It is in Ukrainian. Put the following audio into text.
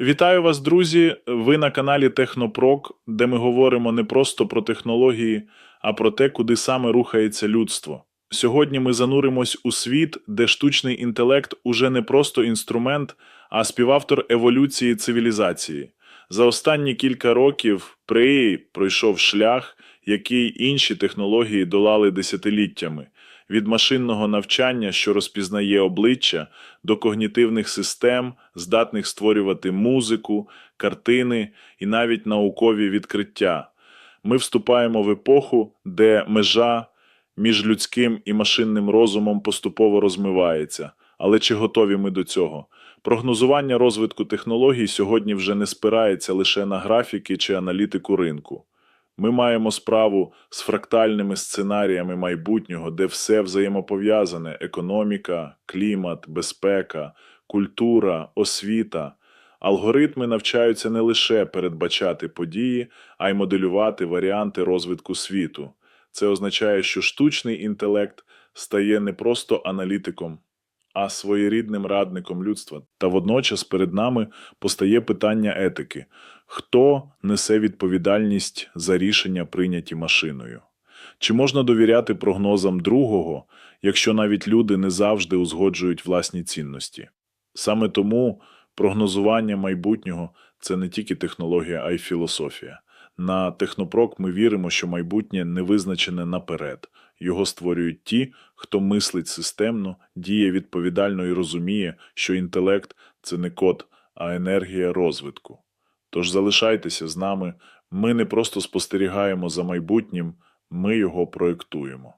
Вітаю вас, друзі! Ви на каналі Технопрок, де ми говоримо не просто про технології, а про те, куди саме рухається людство. Сьогодні ми зануримось у світ, де штучний інтелект уже не просто інструмент, а співавтор еволюції цивілізації. За останні кілька років ПРИ пройшов шлях, який інші технології долали десятиліттями. Від машинного навчання, що розпізнає обличчя, до когнітивних систем, здатних створювати музику, картини і навіть наукові відкриття. Ми вступаємо в епоху, де межа між людським і машинним розумом поступово розмивається. Але чи готові ми до цього? Прогнозування розвитку технологій сьогодні вже не спирається лише на графіки чи аналітику ринку. Ми маємо справу з фрактальними сценаріями майбутнього, де все взаємопов'язане: економіка, клімат, безпека, культура, освіта. Алгоритми навчаються не лише передбачати події, а й моделювати варіанти розвитку світу. Це означає, що штучний інтелект стає не просто аналітиком, а своєрідним радником людства. Та водночас перед нами постає питання етики: хто несе відповідальність за рішення, прийняті машиною? Чи можна довіряти прогнозам другого, якщо навіть люди не завжди узгоджують власні цінності? Саме тому прогнозування майбутнього це не тільки технологія, а й філософія. На технопрок ми віримо, що майбутнє не визначене наперед. Його створюють ті, хто мислить системно, діє відповідально і розуміє, що інтелект це не код, а енергія розвитку. Тож залишайтеся з нами, ми не просто спостерігаємо за майбутнім, ми його проєктуємо.